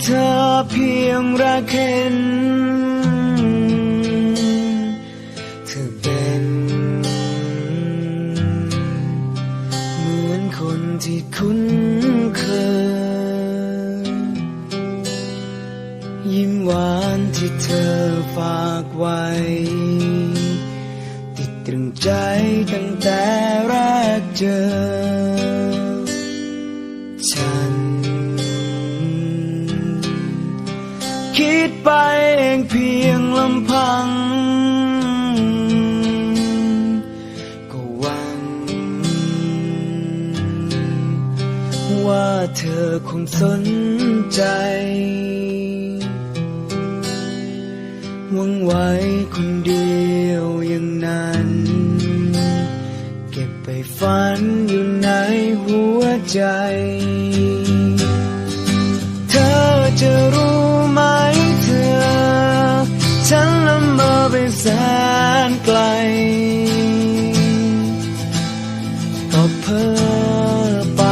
เธอเพียงรักเห็น เธอเป็น เหมือนคนที่คุ้นเคย ยิ้มหวานที่เธอฝากไว้ ติดตรึงใจตั้งแต่แรกเจอ ฉัน คิดไปเองเพียงลำพัง ก็หวัง ว่าเธอคงสนใจ หวังไว้คนเดียวอย่างนั้น เก็บไปฝันอยู่ในหัวใจ เธอจะรู้ ไปแสนไกล ก็เพ้อไป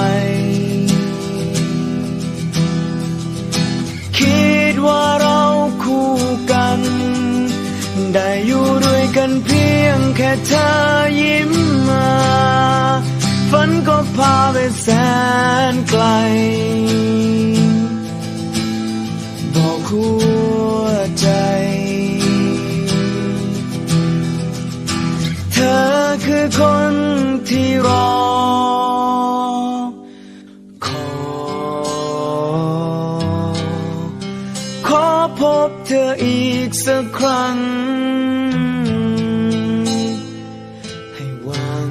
คิดว่าเราคู่กัน ได้อยู่ด้วยกันเพียงแค่เธอยิ้มมาฝันก็พาไปแสนไกล บอกหั ที่รอขอ ขอพบเธออีกสักครั้ง ให้หวัง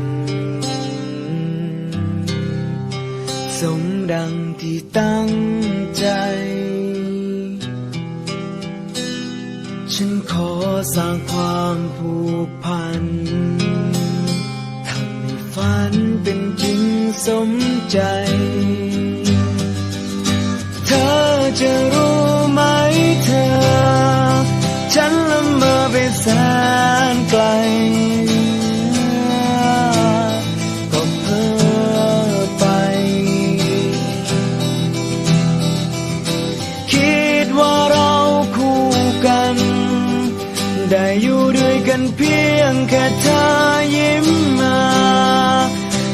สมดังที่ตั้งใจ ฉันขอสร้างความผูกพัน ให้ฝันเป็นจริงสมใจ เธอจะรู้ ได้อยู่ด้วยกันเพียงแค่เธอยิ้มมา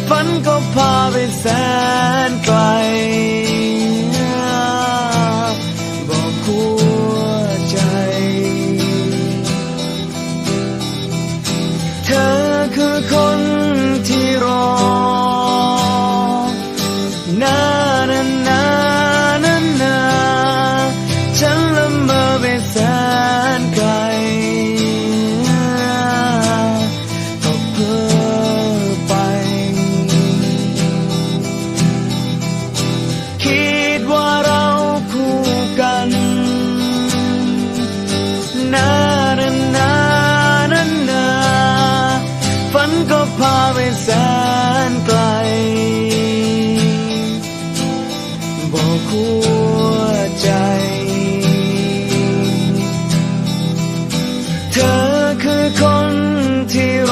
ฝันก็พาไปแสนไกล เธอคือคนที่